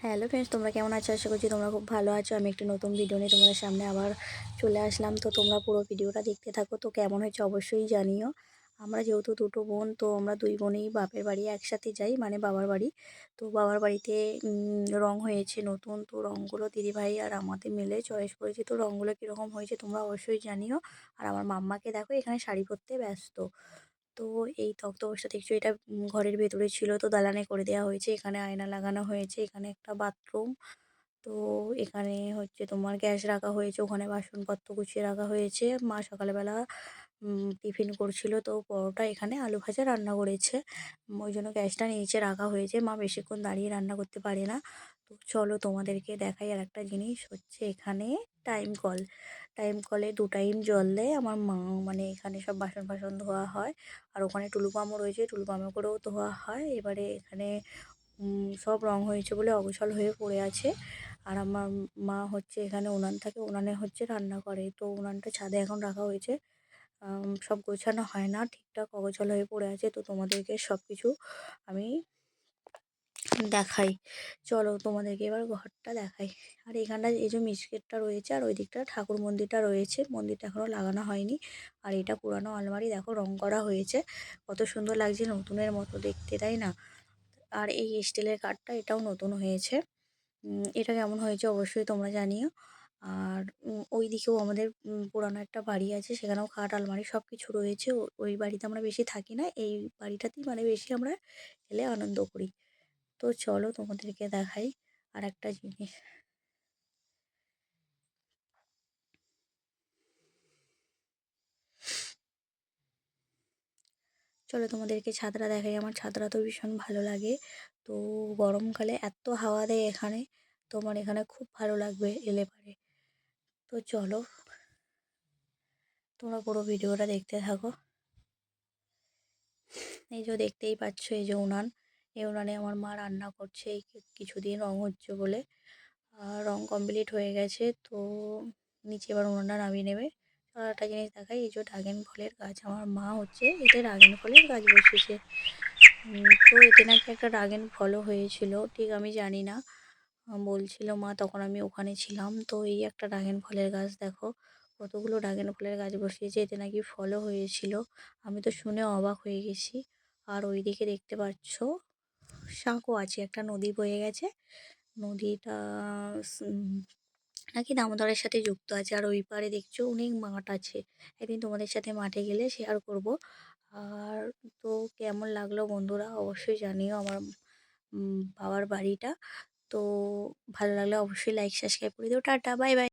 Hello friends তোমরা কেমন আছো? আশা করছি তোমরা খুব ভালো আছো। আমি একটি নতুন ভিডিও নিয়ে তোমাদের সামনে আবার চলে আসলাম। তো তোমরা পুরো ভিডিওটা দেখতে থাকো। তো কেমন হয়েছে অবশ্যই জানিও। আমরা যেহেতু দুটো বোন, তো আমরা দুই বোনেই বাপের বাড়ি একসাথে যাই মানে বাবার বাড়ি। তো বাবার বাড়িতে রং হয়েছে নতুন। তো রঙগুলো দিদিভাই আর আমাদের মিলে চয়েস করেছি। তো রঙগুলো কীরকম হয়েছে তোমরা অবশ্যই জানিও। আর আমার মাম্মাকে দেখো, এখানে শাড়ি পরতে ব্যস্ত। তো এই তক্তপোষটা দেখছ এটা ঘরের ভেতরে ছিল তো দালানে করে দেওয়া হয়েছে। এখানে আয়না লাগানো হয়েছে, এখানে একটা বাথরুম। তো এখানে হচ্ছে তোমার গ্যাস রাখা হয়েছে, ওখানে বাসনপত্র গুছিয়ে রাখা হয়েছে। মা সকালবেলা টিফিন করছিল তো পরোটা, এখানে আলু ভাজা রান্না করেছে। ওই জন্য গ্যাসটা নিচে রাখা হয়েছে। মা বেশিক্ষণ দাঁড়িয়ে রান্না করতে পারে না। তো চলো তোমাদেরকে দেখাই আর একটা জিনিস হচ্ছে এখানে টাইম কল। টাইম কলে দু টাইম জল দেয়। আমার মা মানে এখানে সব বাসন ফাসন ধোয়া হয়। আর ওখানে টুলু পাম্পও রয়েছে টুলু পাম্পে করেও ধোয়া হয়। এবারে এখানে সব রং হয়েছে বলে অগোছাল হয়ে পড়ে আছে। আর আমার মা হচ্ছে এখানে উনান থাকে, উনানে হচ্ছে রান্না করে। তো উনানটা ছাদে এখন রাখা হয়েছে। সব গোছানো হয় না। ঠিকঠাক অগোছাল হয়ে পড়ে আছে। তো তোমাদেরকে সব কিছু আমি দেখাই। চলো তোমাদেরকে এবার ঘরটা দেখাই। আর এখানটা এই যে মিসগেটটা রয়েছে আর ওই দিকটা ঠাকুর মন্দিরটা রয়েছে। মন্দিরটা এখনও লাগানো হয়নি। আর এটা পুরানো আলমারি। দেখো রং করা হয়েছে। কত সুন্দর লাগছে নতুনের মতো দেখতে, তাই না? আর এই স্টিলের কাঠটা এটাও নতুন হয়েছে। এটা কেমন হয়েছে অবশ্যই তোমরা জানিও। আর ওই দিকেও আমাদের পুরানো একটা বাড়ি আছে। সেখানেও খাট, আলমারি সব কিছু রয়েছে ওই বাড়িতে আমরা বেশি থাকি না। এই বাড়িটাতেই মানে বেশি আমরা এলে আনন্দ করি। তো চলো তোমাদেরকে দেখাই আর একটা জিনিস। চলো তোমাদেরকে ছাদটা দেখাই, আমার ছাদটা তো ভীষণ ভালো লাগে। তো গরমকালে এত হাওয়া দেয় এখানে তোমার এখানে খুব ভালো লাগবে এলে পারে। তো চলো, তোমরা পুরো ভিডিওটা দেখতে থাকো। এই যে দেখতেই পাচ্ছ, এই যে উনান। এই উনানে আমার মা রান্না করছে, এই কিছুদিন রং হচ্ছে বলে। আর রং কমপ্লিট হয়ে গেছে, তো নিচে এবার উনানটা নামিয়ে নেবে। আর একটা জিনিস দেখাই, এই যে ড্রাগন ফলের গাছ, আমার মা হচ্ছে এতে ড্রাগন ফলের গাছ বসিয়েছে। তো এতে নাকি একটা ড্রাগন ফলও হয়েছিল, ঠিক আমি জানি না। বলছিল মা, তখন আমি ওখানে ছিলাম, তো এই একটা ড্রাগন ফলের গাছ দেখো। কতগুলো ড্রাগন ফলের গাছ বসিয়েছে, এতে নাকি ফলও হয়েছিল। আমি তো শুনে অবাক হয়ে গেছি। আর ওইদিকে দেখতে পাচ্ছ সাঁকো আছে, একটা নদী বয়ে গেছে। নদীটা নাকি দামোদরের সাথে যুক্ত আছে। আর ওই পারে দেখছ অনেক মাঠ আছে। একদিন তোমাদের সাথে মাঠে গেলে শেয়ার করব। আর তো কেমন লাগল বন্ধুরা অবশ্যই জানিও আমার বাবার বাড়িটা। তো ভালো লাগলে অবশ্যই লাইক সাবস্ক্রাইব করে দিও। Tata bye bye